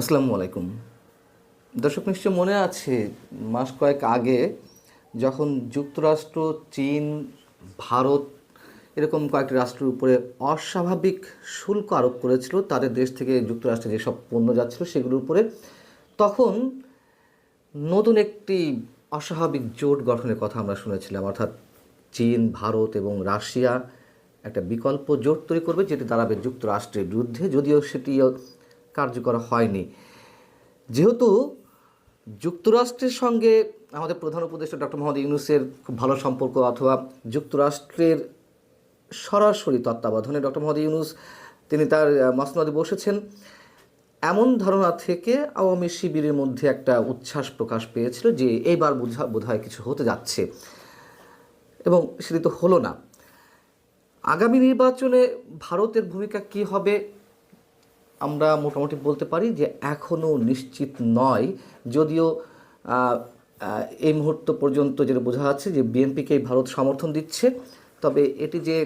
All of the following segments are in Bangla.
আসসালামু আলাইকুম। দর্শক নিশ্চয় মনে আছে, মাস কয়েক আগে যখন যুক্তরাষ্ট্র, চীন, ভারত এরকম কয়েকটি রাষ্ট্রের উপরে অস্বাভাবিক শুল্ক আরোপ করেছিল, তাদের দেশ থেকে যুক্তরাষ্ট্রে যেসব পণ্য যাচ্ছিল সেগুলোর উপরে, তখন নতুন একটি অস্বাভাবিক জোট গঠনের কথা আমরা শুনেছিলাম। অর্থাৎ চীন, ভারত এবং রাশিয়া একটা বিকল্প জোট তৈরি করবে, যেটি দাঁড়াবে যুক্তরাষ্ট্রের বিরুদ্ধে, যদিও সেটিও কার্যকর হয়নি। যেহেতু যুক্তরাষ্ট্রের সঙ্গে আমাদের প্রধান উপদেষ্টা ডক্টর মোহাম্মদ ইউনুসের খুব ভালো সম্পর্ক অথবা যুক্তরাষ্ট্রের সরাসরি তত্ত্বাবধানে ডক্টর মোহাম্মদ ইউনুস, তিনি তার মসনদে বসেছেন, এমন ধারণা থেকে আওয়ামী শিবিরের মধ্যে একটা উচ্ছ্বাস প্রকাশ পেয়েছিল যে এইবার বোঝা বোধহয় কিছু হতে যাচ্ছে। এবং সেটি তো হলো না। আগামী নির্বাচনে ভারতের ভূমিকা কি হবে আমরা মোটামুটি বলতে পারি যে এখনও নিশ্চিত নয়। যদিও এই মুহূর্ত পর্যন্ত যেটা বোঝা যাচ্ছে যে বিএনপিকেই ভারত সমর্থন দিচ্ছে, তবে এটি যে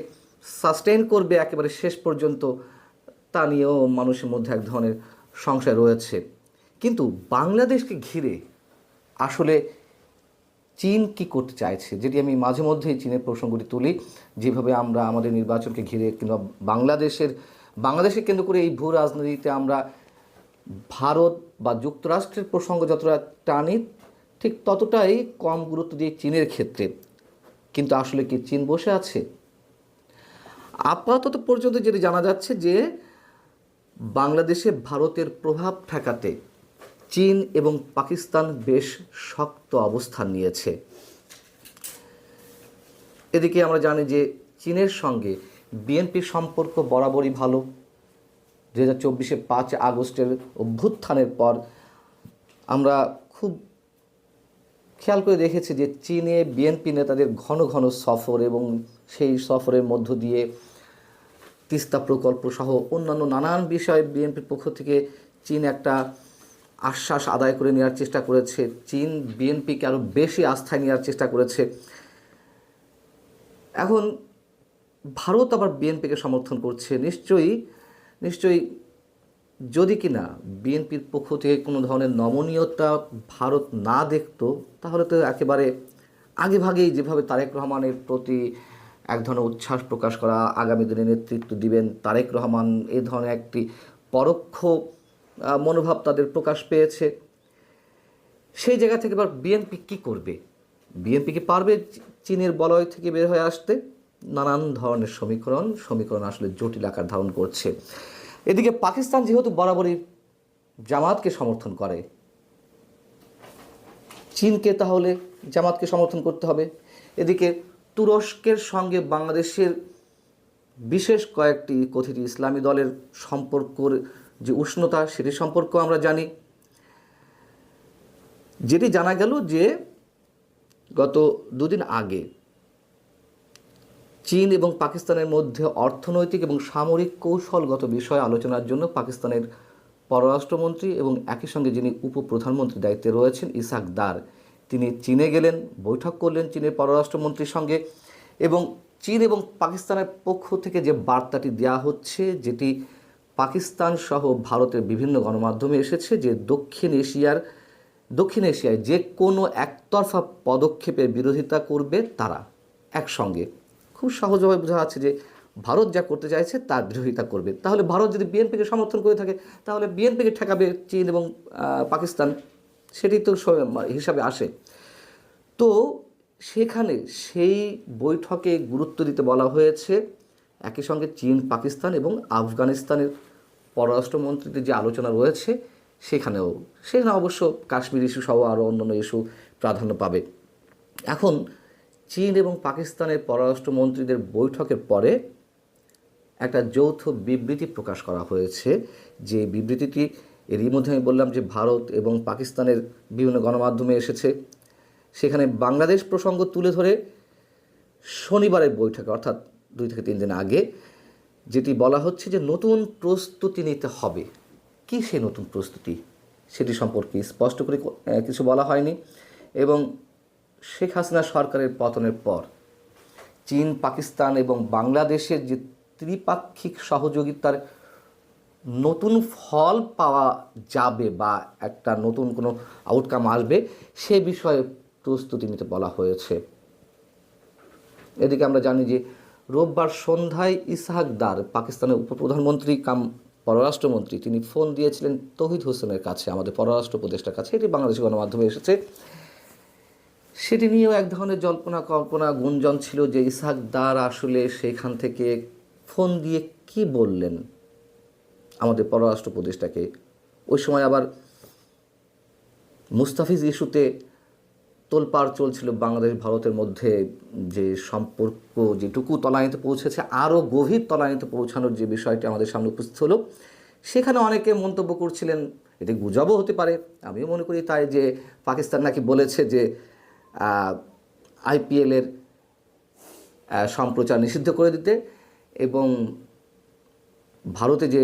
সাস্টেন করবে একেবারে শেষ পর্যন্ত, তা নিয়েও মানুষের মধ্যে এক ধরনের সংশয় রয়েছে। কিন্তু বাংলাদেশকে ঘিরে আসলে চীন কি করতে চাইছে, যেটি আমি মাঝে মধ্যেই চীনের প্রসঙ্গটি তুলি। যেভাবে আমরা আমাদের নির্বাচনকে ঘিরে কিংবা বাংলাদেশের বাংলাদেশকে কেন্দ্র করে এই ভূ রাজনীতিতে আমরা ভারত বা যুক্তরাষ্ট্রের প্রসঙ্গ যতটা টানি, ঠিক ততটাই কম গুরুত্ব দিয়ে চীনের ক্ষেত্রে। কিন্তু আসলে কি চীন বসে আছে? আপাতত পর্যন্ত যেটা জানা যাচ্ছে যে, বাংলাদেশে ভারতের প্রভাব ঠেকাতে চীন এবং পাকিস্তান বেশ শক্ত অবস্থান নিয়েছে। এদিকে আমরা জানি যে, চীনের সঙ্গে বিএনপির সম্পর্ক বরাবরই ভালো। দু হাজার চব্বিশে পাঁচ আগস্টের অভ্যুত্থানের পর আমরা খুব খেয়াল করে দেখেছি যে চীনে বিএনপি নেতাদের ঘন ঘন সফর এবং সেই সফরের মধ্য দিয়ে তিস্তা প্রকল্প সহ অন্যান্য নানান বিষয়ে বিএনপির পক্ষ থেকে চীন একটা আশ্বাস আদায় করে নেওয়ার চেষ্টা করেছে। চীন বিএনপিকে আরও বেশি আস্থায় নেওয়ার চেষ্টা করেছে। এখন ভারত আবার বিএনপিকে সমর্থন করছে। নিশ্চয়ই নিশ্চয়ই যদি কিনা বিএনপির পক্ষ থেকে কোনো ধরনের নমনীয়তা ভারত না দেখত, তাহলে তো একেবারে আগেভাগেই যেভাবে তারেক রহমানের প্রতি এক ধরনের উচ্ছ্বাস প্রকাশ করা, আগামী দিনে নেতৃত্ব দিবেন তারেক রহমান, এ ধরনের একটি পরোক্ষ মনোভাব তাদের প্রকাশ পেয়েছে। সেই জায়গা থেকে এবার বিএনপি কী করবে? বিএনপি কি পারবে চীনের বলয় থেকে বের হয়ে আসতে? নানান ধরনের সমীকরণ সমীকরণ আসলে জটিল আকার ধারণ করছে। এদিকে পাকিস্তান যেহেতু বরাবরই জামাতকে সমর্থন করে, চীনকে তাহলে জামাতকে সমর্থন করতে হবে। এদিকে তুরস্কের সঙ্গে বাংলাদেশের বিশেষ কয়েকটি কথিত ইসলামী দলের সম্পর্কর যে উষ্ণতা সেটি সম্পর্ক আমরা জানি। যেটি জানা গেল যে গত দুদিন আগে চীন এবং পাকিস্তানের মধ্যে অর্থনৈতিক এবং সামরিক কৌশলগত বিষয় আলোচনার জন্য পাকিস্তানের পররাষ্ট্রমন্ত্রী এবং একই সঙ্গে যিনি উপপ্রধানমন্ত্রী দায়িত্বে রয়েছেন, ইসাক দার। তিনি চীনে গেলেন, বৈঠক করলেন চীনের পররাষ্ট্রমন্ত্রীর সঙ্গে এবং চীন এবং পাকিস্তানের পক্ষ থেকে যে বার্তাটি দেওয়া হচ্ছে, যেটি পাকিস্তান সহ ভারতের বিভিন্ন গণমাধ্যমে এসেছে যে দক্ষিণ এশিয়ার, দক্ষিণ এশিয়ায় যে কোনো একতরফা পদক্ষেপের বিরোধিতা করবে তারা একসঙ্গে। খুব সহজভাবে বোঝা যাচ্ছে যে ভারত যা করতে চাইছে তার বিরোধিতা করবে। তাহলে ভারত যদি বিএনপিকে সমর্থন করে থাকে, তাহলে বিএনপিকে ঠেকাবে চীন এবং পাকিস্তান, সেটি তো হিসাবে আসে। তো সেখানে সেই বৈঠকে গুরুত্ব দিতে বলা হয়েছে, একই সঙ্গে চীন, পাকিস্তান এবং আফগানিস্তানের পররাষ্ট্রমন্ত্রীদের যে আলোচনা রয়েছে সেখানেও, সেখানে অবশ্য কাশ্মীর ইস্যু সহ আরও অন্যান্য ইস্যু প্রাধান্য পাবে। এখন চীন এবং পাকিস্তানের পররাষ্ট্রমন্ত্রীদের বৈঠকের পরে একটা যৌথ বিবৃতি প্রকাশ করা হয়েছে। যে বিবৃতিটি, এরই মধ্যে আমি বললাম যে ভারত এবং পাকিস্তানের বিভিন্ন গণমাধ্যমে এসেছে। সেখানে বাংলাদেশ প্রসঙ্গ তুলে ধরে শনিবারের বৈঠকে, অর্থাৎ দুই থেকে তিন দিন আগে, যেটি বলা হচ্ছে যে নতুন প্রস্তুতি নিতে হবে। কী সে নতুন প্রস্তুতি? সেটি সম্পর্কে স্পষ্ট করে কিছু বলা হয়নি। এবং শেখ হাসিনা সরকারের পতনের পর, চীন, পাকিস্তান এবং বাংলাদেশের যে ত্রিপাক্ষিক সহযোগিতার নতুন ফল পাওয়া যাবে বা একটা নতুন কোনো আউটকাম আসবে, সে বিষয়ে প্রস্তুতি নিতে বলা হয়েছে। এদিকে আমরা জানি যে, রোববার সন্ধ্যায় ইসহাক দার, পাকিস্তানের উপপ্রধানমন্ত্রী কাম পররাষ্ট্রমন্ত্রী, তিনি ফোন দিয়েছিলেন তহিদ হোসেনের কাছে, আমাদের পররাষ্ট্র উপদেষ্টার কাছে। এটি বাংলাদেশি গণমাধ্যমে এসেছে। সেটি নিয়েও এক ধরনের জল্পনা কল্পনা, গুঞ্জন ছিল যে ইসহাক দার আসলে সেখান থেকে ফোন দিয়ে কি বললেন আমাদের পররাষ্ট্র উপদেষ্টাকে। ওই সময় আবার মুস্তাফিজ ইস্যুতে তোলপাড় চলছিল বাংলাদেশ, ভারতের মধ্যে যে সম্পর্ক যেটুকু তলানিতে পৌঁছেছে, আরও গভীর তলানিতে পৌঁছানোর যে বিষয়টি আমাদের সামনে উপস্থিত হলো, সেখানে অনেকে মন্তব্য করছিলেন এটি গুজবও হতে পারে। আমিও মনে করি তাই যে পাকিস্তান নাকি বলেছে যে আইপিএলের সম্প্রচার নিষিদ্ধ করে দিতে এবং ভারতে যে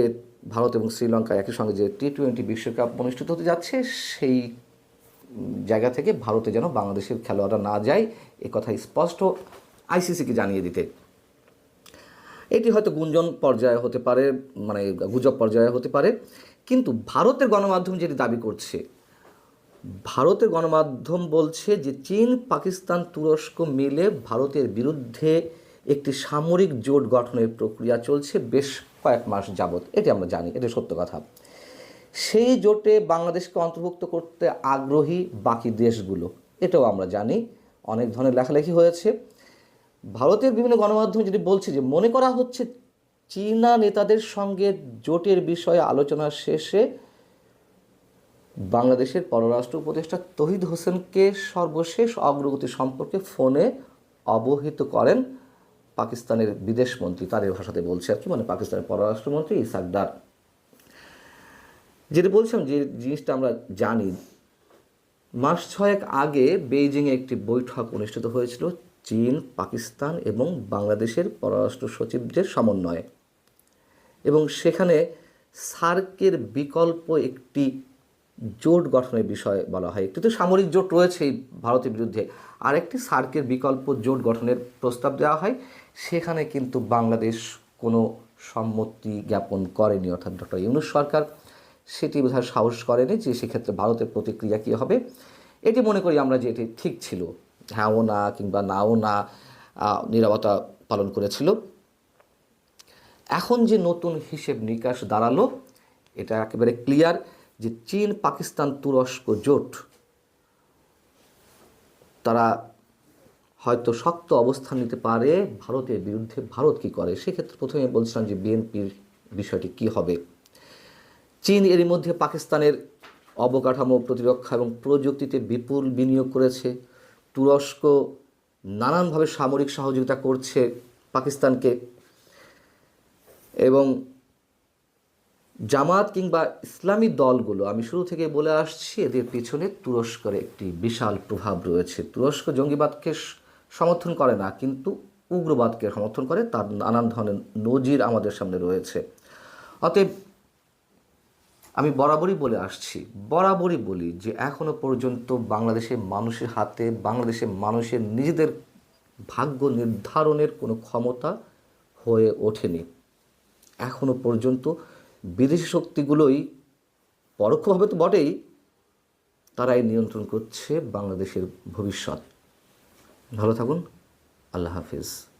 ভারত এবং শ্রীলঙ্কা একই সঙ্গে যে টি টোয়েন্টি বিশ্বকাপ অনুষ্ঠিত হতে যাচ্ছে, সেই জায়গা থেকে ভারতে যেন বাংলাদেশের খেলোয়াড়রা না যায়, এ কথা স্পষ্ট আইসিসিকে জানিয়ে দিতে। এটি হয়তো গুঞ্জন পর্যায়ে হতে পারে মানে গুজব পর্যায়ে হতে পারে, কিন্তু ভারতের গণমাধ্যম যেটি দাবি করছে ভারতের গণমাধ্যম বলছে যে চীন, পাকিস্তান, তুরস্ক মিলে ভারতের বিরুদ্ধে একটি সামরিক জোট গঠনের প্রক্রিয়া চলছে বেশ কয়েক মাস যাবৎ। এটি আমরা জানি, এটি সত্য কথা। সেই জোটে বাংলাদেশকে অন্তর্ভুক্ত করতে আগ্রহী বাকি দেশগুলো, এটাও আমরা জানি, অনেক ধরনের লেখালেখি হয়েছে। ভারতের বিভিন্ন গণমাধ্যম যেটি বলছে যে মনে করা হচ্ছে, চীনা নেতাদের সঙ্গে জোটের বিষয়ে আলোচনা শেষে বাংলাদেশের পররাষ্ট্র উপদেষ্টা তহিদ হোসেনকে সর্বশেষ অগ্রগতি সম্পর্কে ফোনে অবহিত করেন পাকিস্তানের বিদেশমন্ত্রী তাদের ভাষাতে বলছে। আর কি মানে পাকিস্তানের পররাষ্ট্রমন্ত্রী ইসাক ডার যেটা বলছিলাম যে জিনিসটা আমরা জানি, মাস ছয়েক আগে বেইজিংয়ে একটি বৈঠক অনুষ্ঠিত হয়েছিল চীন, পাকিস্তান এবং বাংলাদেশের পররাষ্ট্র সচিবদের সমন্বয়ে। এবং সেখানে সার্কের বিকল্প একটি জোট গঠনের বিষয়ে বলা হয়। একটি তো সামরিক জোট রয়েছে ভারতের বিরুদ্ধে। আরেকটি সার্কের বিকল্প জোট গঠনের প্রস্তাব দেওয়া হয়। সেখানে কিন্তু বাংলাদেশ কোনো সম্মতি জ্ঞাপন করেনি, অর্থাৎ ডক্টর ইউনুস সরকার। সেটি বোধহয় সাহস করেনি যে সেক্ষেত্রে ভারতের প্রতিক্রিয়া কী হবে। এটি মনে করি আমরা যে এটি ঠিক ছিল। হ্যাঁও না কিংবা নাও না নিরাপত্তা পালন করেছিল। এখন যে নতুন হিসেব নিকাশ দাঁড়াল, এটা একেবারে ক্লিয়ার যে চীন, পাকিস্তান তুরস্ক জোট, তারা হয়তো শক্ত অবস্থান নিতে পারে, ভারতের বিরুদ্ধে ভারত কি করে? সেক্ষেত্রে প্রথমে বলছিলাম যে বিএনপির বিষয়টি কি হবে? চীন এরই মধ্যে পাকিস্তানের অবকাঠামো প্রতিরক্ষা এবং প্রযুক্তিতে বিপুল বিনিয়োগ করেছে। তুরস্ক নানানভাবে সামরিক সহযোগিতা করছে পাকিস্তানকে এবং জামাত কিংবা ইসলামী দলগুলো, আমি শুরু থেকে বলে আসছি, এদের পিছনে তুরস্কের একটি বিশাল প্রভাব রয়েছে। তুরস্ক জঙ্গিবাদকে সমর্থন করে না, কিন্তু উগ্রবাদকে সমর্থন করে, তার নানান ধরনের নজির আমাদের সামনে রয়েছে। অতএব আমি বরাবরই বলে আসছি, বরাবরই বলি যে এখনও পর্যন্ত বাংলাদেশের মানুষের হাতে, বাংলাদেশের মানুষের নিজেদের ভাগ্য নির্ধারণের কোনো ক্ষমতা হয়ে ওঠেনি। এখনও পর্যন্ত বিদেশি শক্তিগুলোই পরোক্ষভাবে তো বটেই তারাই নিয়ন্ত্রণ করছে বাংলাদেশের ভবিষ্যৎ। ভালো থাকুন আল্লাহ হাফিজ।